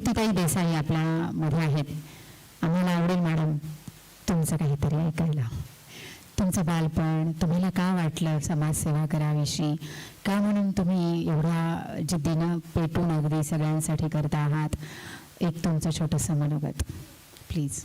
तृप्तीताई देसाई आपल्यामध्ये आहेत. आम्हाला आवडेल मॅडम तुमचं काहीतरी ऐकायला. तुमचं बालपण तुम्हाला का वाटलं समाजसेवा करावीशी? का म्हणून तुम्ही एवढ्या जिद्दीनं पेटून अगदी सगळ्यांसाठी करता आहात? एक तुमचं छोटंसं मनोगत. प्लीज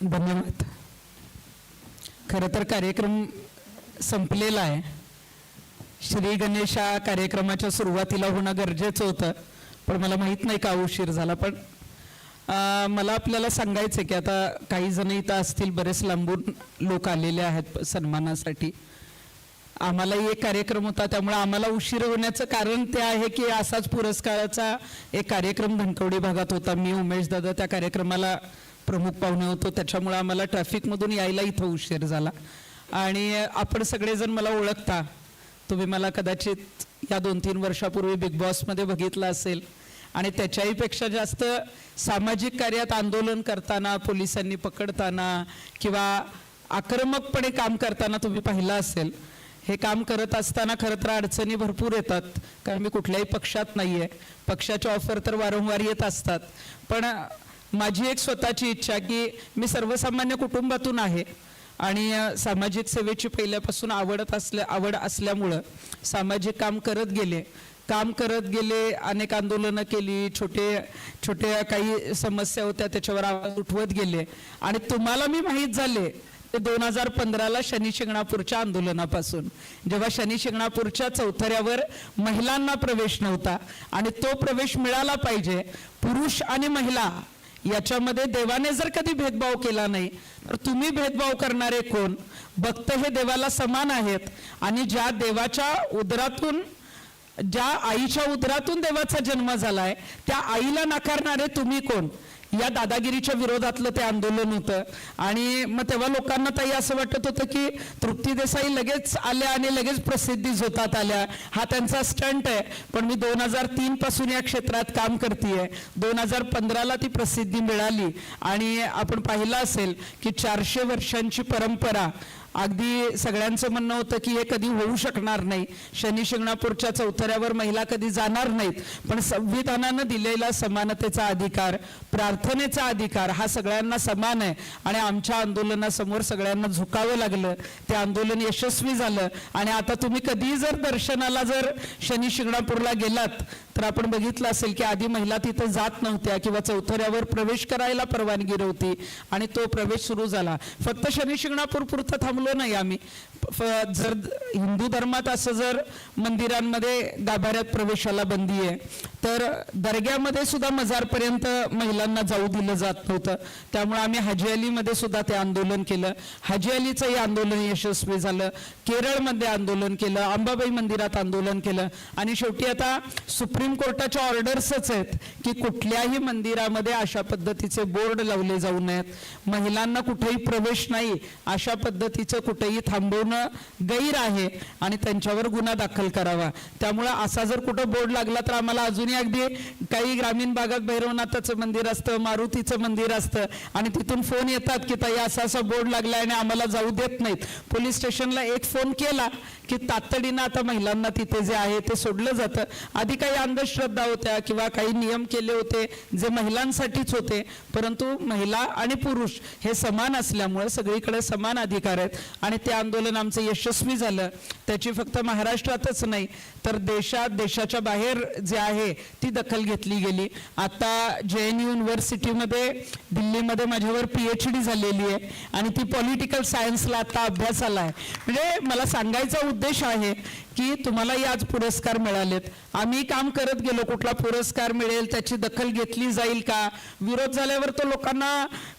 धन्यवाद खरं तर कार्यक्रम संपलेला आहे. श्री गणेश हा कार्यक्रमाच्या सुरुवातीला होणं गरजेचं होतं पण मला माहीत नाही का उशीर झाला पण मला आपल्याला सांगायचं आहे की आता काही जण इथं असतील बरेच लांबून लोक आलेले आहेत सन्मानासाठी. आम्हालाही एक कार्यक्रम होता त्यामुळे आम्हाला उशीर होण्याचं कारण ते आहे की असाच पुरस्काराचा एक कार्यक्रम धनकवडी भागात होता. मी उमेश दादा त्या कार्यक्रमाला प्रमुख पाहुणे होतो त्याच्यामुळं आम्हाला ट्रॅफिकमधून यायला इथं उशीर झाला. आणि आपण सगळेजण मला ओळखता. तुम्ही मला कदाचित या दोन तीन वर्षापूर्वी बिग बॉसमध्ये बघितलं असेल. आणि त्याच्याहीपेक्षा जास्त सामाजिक कार्यात आंदोलन करताना पोलिसांनी पकडताना किंवा आक्रमकपणे काम करताना तुम्ही पाहिलं असेल. हे काम करत असताना खरं तर अडचणी भरपूर येतात कारण मी कुठल्याही पक्षात नाही आहे पक्षाच्या ऑफर तर वारंवार येत असतात. पण माझी एक स्वतःची इच्छा की मी सर्वसामान्य कुटुंबातून आहे आणि सामाजिक सेवेची पहिल्यापासून आवडत असल्या आवड असल्यामुळं सामाजिक काम करत गेले. काम करत गेले अनेक आंदोलनं केली छोटे छोट्या काही समस्या होत्या त्याच्यावर आवाज उठवत गेले. आणि तुम्हाला मी माहीत झाले ते दोन हजार पंधराला शनी शिंगणापूरच्या आंदोलनापासून. जेव्हा शनी शिंगणापूरच्या चौथऱ्यावर महिलांना प्रवेश नव्हता आणि तो प्रवेश मिळाला पाहिजे पुरुष आणि महिला याच्यामध्ये देवाने जर कधी भेदभाव केला नाही तर तुम्ही भेदभाव करणारे कोण? भक्त हे देवाला समान आहेत. आणि ज्या देवाच्या उदरातून ज्या आईच्या उदरातून देवाचा जन्म झालाय त्या आईला नाकारणारे तुम्ही कोण? या दादागिरीच्या विरोधातलं ते आंदोलन होतं. आणि मग तेव्हा लोकांना ताई असं वाटत होतं की तृप्ती देसाई लगेच आल्या आणि लगेच प्रसिद्धी झोतात आल्या. हा त्यांचा स्टंट आहे. पण मी दोन हजार तीन पासून या क्षेत्रात काम करते दोन हजार पंधराला ती प्रसिद्धी मिळाली. आणि आपण पाहिलं असेल की चारशे वर्षांची परंपरा अगदी सगळ्यांचं म्हणणं होतं की हे कधी होऊ शकणार नाही. शनी शिंगणापूरच्या चौथऱ्यावर महिला कधी जाणार नाहीत. पण संविधानानं दिलेला समानतेचा अधिकार प्रार्थनेचा अधिकार हा सगळ्यांना समान आहे. आणि आमच्या आंदोलनासमोर सगळ्यांना झुकावं लागलं. ते आंदोलन यशस्वी झालं. आणि आता तुम्ही कधी जर दर्शनाला जर शनी शिंगणापूरला गेलात तर आपण बघितलं असेल की आधी महिला तिथं जात नव्हत्या किंवा चौथऱ्यावर प्रवेश करायला परवानगी नव्हती. आणि तो प्रवेश सुरू झाला. फक्त शनी शिंगणापूर पुरतं थांब नाही आम्ही फ- जर हिंदू धर्मात असं जर मंदिरांमध्ये गाभाऱ्यात प्रवेशाला बंदी आहे तर दर्ग्यामध्ये सुद्धा मजारपर्यंत महिलांना जाऊ दिलं जात नव्हतं. त्यामुळे आम्ही हाजी अलीमध्ये सुद्धा ते आंदोलन केलं. हाजी अलीचंही आंदोलन यशस्वी झालं. केरळमध्ये आंदोलन केलं. अंबाबाई मंदिरात आंदोलन केलं. आणि शेवटी आता सुप्रीम कोर्टाच्या ऑर्डर्सच आहेत की कुठल्याही मंदिरामध्ये अशा पद्धतीचे बोर्ड लावले जाऊ नयेत. महिलांना कुठेही प्रवेश नाही अशा पद्धतीचं कुठेही थांबवणं गैर आहे आणि त्यांच्यावर गुन्हा दाखल करावा. त्यामुळं असा जर कुठं बोर्ड लागला तर आम्हाला अजूनही अगदी काही ग्रामीण भागात भैरवनाथाचं मंदिर असतं मारुतीचं मंदिर असतं आणि तिथून फोन येतात की ताई असा असा बोर्ड लागलाय आणि आम्हाला जाऊ देत नाहीत. पोलीस स्टेशनला एक फोन केला की तातडीनं आता महिलांना तिथे जे आहे ते सोडलं जातं. आधी काही अंधश्रद्धा होत्या किंवा काही नियम केले होते जे महिलांसाठीच होते परंतु महिला आणि पुरुष हे समान असल्यामुळे सगळीकडे समान अधिकार आहेत आणि ते आंदोलन आमचं यशस्वी झालं. त्याची फक्त महाराष्ट्रातच नाही तर देशात देशाच्या बाहेर जे आहे ती दखल घेतली गेली. आता जे एन युनिव्हर्सिटीमध्ये दिल्लीमध्ये माझ्यावर पी एच डी झालेली आहे आणि ती पॉलिटिकल सायन्सला आता अभ्यासाला आहे. म्हणजे मला सांगायचा उद्देश आहे की तुम्हालाही आज पुरस्कार मिळालेत. आम्ही काम करत गेलो कुठला पुरस्कार मिळेल त्याची दखल घेतली जाईल का? विरोध झाल्यावर तर लोकांना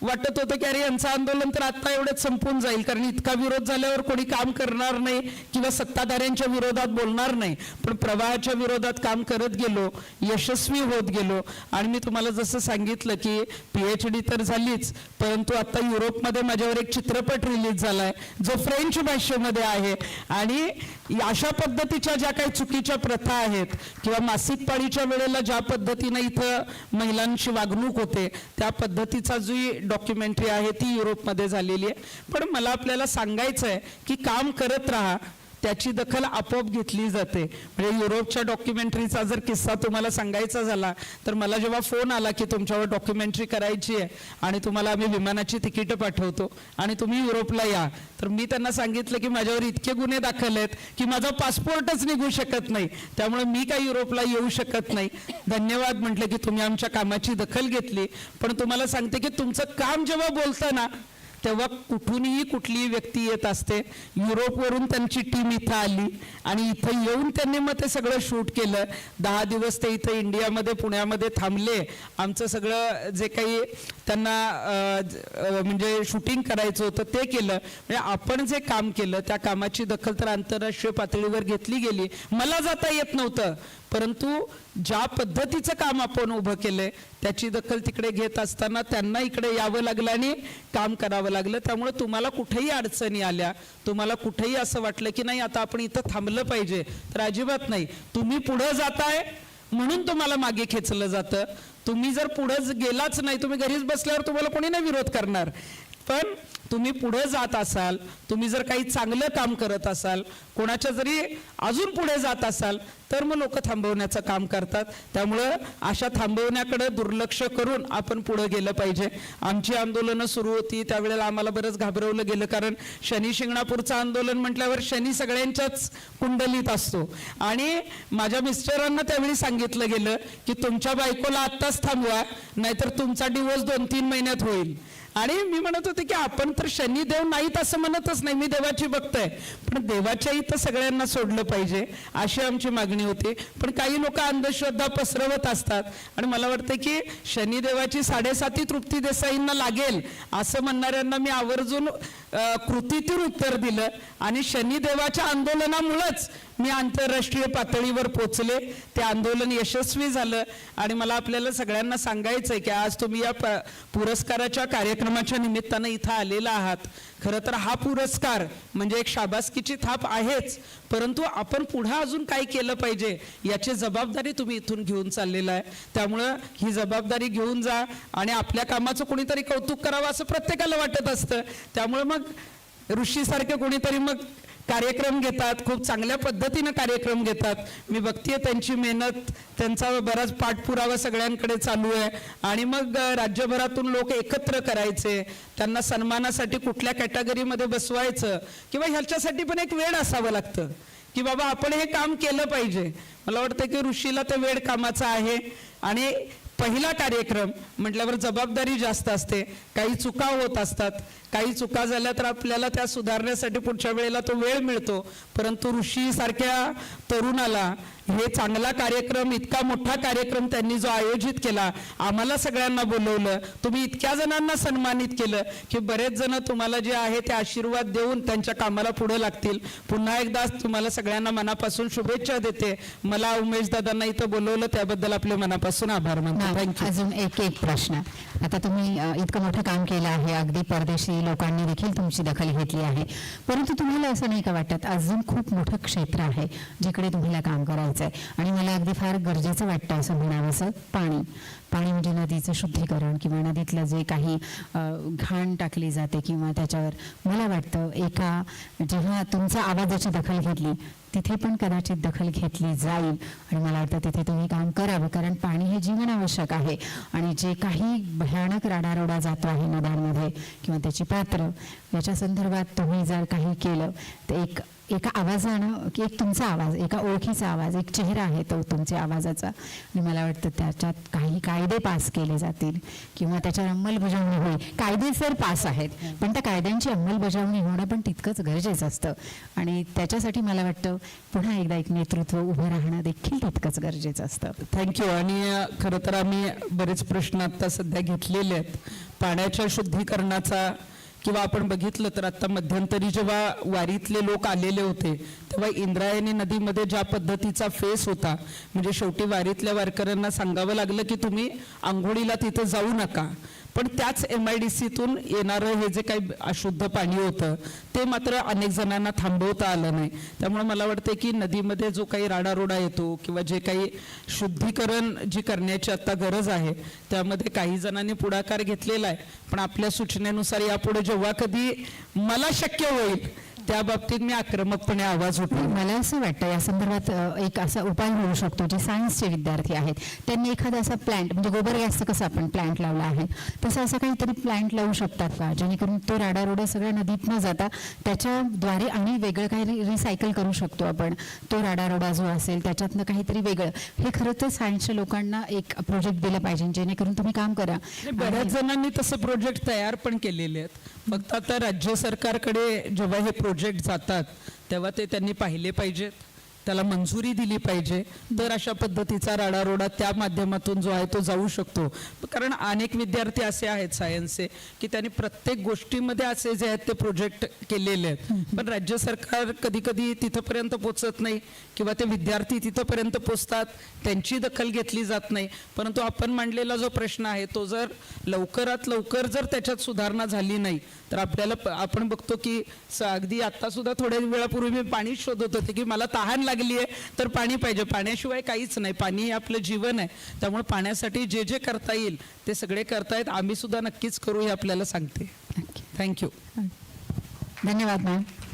वाटत होतं की अरे यांचं आंदोलन तर आता एवढंच संपून जाईल कारण इतका विरोध झाल्यावर कोणी काम करणार नाही किंवा सत्ताधाऱ्यांच्या विरोधात बोलणार नाही. पण प्रवाहाच्या विरोधात काम करत गेलो यशस्वी होत गेलो. आणि मी तुम्हाला जसं सांगितलं की पीएच डी तर झालीच परंतु आता युरोपमध्ये माझ्यावर एक चित्रपट रिलीज झालाय जो फ्रेंच भाषेमध्ये आहे. आणि अशा पद्धतीच्या ज्या काही चुकीच्या प्रथा आहेत किंवा मासिक पाळीच्या वेळेला ज्या पद्धतीनं इथं महिलांची वागणूक होते त्या पद्धतीचा जी डॉक्युमेंटरी आहे ती युरोपमध्ये झालेली आहे. पण मला आपल्याला सांगायचं आहे की काम करत राहा त्याची दखल आपोआप घेतली जाते. म्हणजे युरोपच्या डॉक्युमेंटरीचा जर किस्सा तुम्हाला सांगायचा झाला तर मला जेव्हा फोन आला की तुमच्यावर डॉक्युमेंटरी करायची आहे आणि तुम्हाला आम्ही विमानाची तिकीटं पाठवतो आणि तुम्ही युरोपला या तर मी त्यांना सांगितलं की माझ्यावर इतके गुन्हे दाखल आहेत की माझा पासपोर्टच निघू शकत नाही. त्यामुळे मी काय युरोपला येऊ शकत नाही. धन्यवाद म्हटलं की तुम्ही आमच्या कामाची दखल घेतली. पण तुम्हाला सांगते की तुमचं काम जेव्हा बोलतं ना तेव्हा कुठूनही कुठलीही व्यक्ती येत असते. युरोपवरून त्यांची टीम इथं आली आणि इथं येऊन त्यांनी मग ते सगळं शूट केलं. दहा दिवस ते इथं इंडियामध्ये पुण्यामध्ये थांबले. आमचं सगळं जे काही त्यांना म्हणजे शूटिंग करायचं होतं ते केलं. म्हणजे आपण जे काम केलं त्या कामाची दखल तर आंतरराष्ट्रीय पातळीवर घेतली गेली. मला जाता येत नव्हतं. परंतु ज्या पद्धतीचं काम आपण उभं केलंय त्याची दखल तिकडे घेत असताना त्यांना इकडे यावं लागलं आणि काम करावं लागलं. त्यामुळे तुम्हाला कुठेही अडचणी आल्या तुम्हाला कुठेही असं वाटलं की नाही आता आपण इथं थांबलं पाहिजे. तर अजिबात नाही. तुम्ही पुढं जाताय म्हणून तुम्हाला मागे खेचलं जातं. तुम्ही जर पुढंच गेलाच नाही तुम्ही घरीच बसल्यावर तुम्हाला कोणी नाही विरोध करणार. पण तुम्ही पुढे जात असाल तुम्ही जर काही चांगलं काम करत असाल कोणाच्या जरी अजून पुढे जात असाल तर मग लोक थांबवण्याचं काम करतात. त्यामुळं अशा थांबवण्याकडे दुर्लक्ष करून आपण पुढे गेलं पाहिजे. आमची आंदोलनं सुरू होती त्यावेळेला आम्हाला बरंच घाबरवलं गेलं कारण शनी शिंगणापूरचं आंदोलन म्हटल्यावर शनी सगळ्यांच्याच कुंडलीत असतो. आणि माझ्या मिस्टरांना त्यावेळी सांगितलं गेलं की तुमच्या बायकोला आत्ताच थांबवा नाहीतर तुमचा डिवोर्स दोन तीन महिन्यात होईल. आणि मी म्हणत होते की आपण तर शनी देव नाहीत असं म्हणतच नाही. मी देवाची भक्त आहे. पण देवाच्याही तर सगळ्यांना सोडलं पाहिजे अशी आमची मागणी होती. पण काही लोक अंधश्रद्धा पसरवत असतात. आणि मला वाटतं की शनिदेवाची साडेसाती तृप्ती देसाईंना लागेल असं म्हणणाऱ्यांना मी आवर्जून कृतीतून उत्तर दिलं आणि शनिदेवाच्या आंदोलनामुळंच मी आंतरराष्ट्रीय पातळीवर पोचले. ते आंदोलन यशस्वी झालं आणि मला आपल्याला सगळ्यांना सांगायचं आहे की आज तुम्ही या प- पुरस्काराच्या कार्यक्रमाच्या निमित्तानं इथं आलेला आहात. खरं तर हा पुरस्कार म्हणजे एक शाबासकीची थाप आहेच परंतु आपण पुढं अजून काय केलं पाहिजे याची जबाबदारी तुम्ही इथून घेऊन चाललेला आहे. त्यामुळं ही जबाबदारी घेऊन जा आणि आपल्या कामाचं कोणीतरी कौतुक करावं असं प्रत्येकाला वाटत असतं. त्यामुळे मग ऋषीसारखे कोणीतरी मग कार्यक्रम घेतात खूप चांगल्या पद्धतीनं कार्यक्रम घेतात. मी बघतीये त्यांची मेहनत त्यांचा बराच पाठपुरावा सगळ्यांकडे चालू आहे. आणि मग राज्यभरातून लोक एकत्र करायचे. त्यांना सन्मानासाठी कुठल्या कॅटेगरीमध्ये बसवायचं? किंवा ह्याच्यासाठी पण एक वेळ असावं लागतं. की बाबा आपण हे काम केलं पाहिजे. मला वाटतं की ऋषीला ते वेळ कामाचा आहे. आणि पहिला कार्यक्रम म्हटल्यावर जबाबदारी जास्त असते. काही चुका होत असतात. काही चुका झाल्या तर आपल्याला त्या सुधारण्यासाठी पुढच्या वेळेला तो वेळ मिळतो. परंतु ऋषी सारख्या तरुणाला हे चांगला कार्यक्रम इतका मोठा कार्यक्रम त्यांनी जो आयोजित केला आम्हाला सगळ्यांना बोलवलं. तुम्ही इतक्या जणांना सन्मानित केलं की बरेच जण तुम्हाला जे आहे ते आशीर्वाद देऊन त्यांच्या कामाला पुढे लागतील. पुन्हा एकदा तुम्हाला सगळ्यांना मनापासून शुभेच्छा देते. मला उमेश दादांना इथं बोलवलं त्याबद्दल आपले मनापासून आभार मानतो. अजून एक एक प्रश्न. आता तुम्ही इतकं मोठं काम केलं आहे अगदी परदेशी लोकांनी देखील तुमची दखल घेतली आहे. परंतु तुम्हाला असं नाही का वाटत अजून खूप मोठं क्षेत्र आहे जिकडे तुम्हाला काम करायचं आहे आणि मला अगदी फार गरजेचं वाटतं असं म्हणावंसं पाणी. पाणी म्हणजे नदीचं शुद्धीकरण किंवा नदीतलं जे काही घाण टाकली जाते किंवा त्याच्यावर मला वाटतं एका जेव्हा तुमचा आवाजाची दखल घेतली तिथे पण कदाचित दखल घेतली जाईल. आणि मला वाटतं तिथे तुम्ही काम करावं कारण पाणी हे जीवन आवश्यक आहे. आणि जे काही भयानक राडारोडा जातो आहे नद्यांमध्ये किंवा त्याची पात्र याच्या संदर्भात तुम्ही जर काही केलं तर एक एका आवाजानं की एक तुमचा आवाज एका ओळखीचा आवाज एक चेहरा आहे तो तुमच्या आवाजाचा. आणि मला वाटतं त्याच्यात काही कायदे पास केले जातील किंवा त्याच्यावर अंमलबजावणी होईल. कायदे सर पास आहेत पण त्या कायद्यांची अंमलबजावणी होणं पण तितकंच गरजेचं असतं. आणि त्याच्यासाठी मला वाटतं पुन्हा एकदा एक नेतृत्व उभं राहणं देखील तितकंच गरजेचं असतं. थँक्यू आणि खरं तर आम्ही बरेच प्रश्न आत्ता सध्या घेतलेले आहेत. पाण्याच्या शुद्धीकरणाचा किंवा आपण बघितलं तर आता मध्यंतरी जेव्हा वारीतले लोक आलेले होते तेव्हा इंद्रायणी नदीमध्ये ज्या पद्धतीचा फेस होता म्हणजे शेवटी वारीतल्या वारकऱ्यांना सांगावं लागलं की तुम्ही आंघोळीला तिथं जाऊ नका. पण त्याच एम आय डी सीतून येणारं हे जे काही अशुद्ध पाणी होतं ते मात्र अनेक जणांना थांबवता आलं नाही. त्यामुळे मला वाटतं की नदीमध्ये जो काही राडारोडा येतो किंवा जे काही शुद्धीकरण जी करण्याची आत्ता गरज आहे त्यामध्ये काही जणांनी पुढाकार घेतलेला आहे. पण आपल्या सूचनेनुसार यापुढे जेव्हा कधी मला शक्य होईल त्या बाबतीत मी आक्रमकपणे आवाज उठवेन मला असं वाटतं या संदर्भात एक असा उपाय होऊ शकतो जे सायन्सचे विद्यार्थी आहेत. त्यांनी एखादा असा प्लांट म्हणजे गोबर गॅसचं कसं आपण प्लांट लावला आहे तसं असं काहीतरी प्लांट लावू शकतात का? जेणेकरून तो राडारोडा सगळ्या नदीत न जाता त्याच्याद्वारे आणि वेगळं काही रिसायकल करू शकतो आपण. तो राडारोडा जो असेल त्याच्यातनं काहीतरी वेगळं. हे खरं तर सायन्सच्या लोकांना एक प्रोजेक्ट दिलं पाहिजे जेणेकरून तुम्ही काम करा. बऱ्याच जणांनी तसं प्रोजेक्ट तयार पण केलेले आहेत. फक्त आता राज्य सरकारकडे जेव्हा हे प्रोजेक्ट जातात तेव्हा ते त्यांनी पाहिले पाहिजेत. त्याला मंजुरी दिली पाहिजे. तर अशा पद्धतीचा राडारोडा त्या माध्यमातून जो आहे तो जाऊ शकतो. कारण अनेक विद्यार्थी असे आहेत सायन्सचे की त्यांनी प्रत्येक गोष्टीमध्ये असे जे आहेत ते प्रोजेक्ट केलेले आहेत. पण राज्य सरकार कधी कधी तिथंपर्यंत पोचत नाही किंवा ते विद्यार्थी तिथंपर्यंत पोचतात त्यांची दखल घेतली जात नाही. परंतु आपण मांडलेला जो प्रश्न आहे तो जर लवकरात लवकर जर त्याच्यात सुधारणा झाली नाही तर आपल्याला आपण बघतो की अगदी आता सुद्धा थोड्या वेळापूर्वी मी पाणी शोधत होते की मला तहान लागली आहे तर पाणी पाहिजे. पाण्याशिवाय काहीच नाही. पाणी हे आपलं जीवन आहे. त्यामुळे पाण्यासाठी जे जे करता येईल ते सगळे करतायत. आम्ही सुद्धा नक्कीच करू हे आपल्याला सांगते. थँक्यू धन्यवाद मॅम.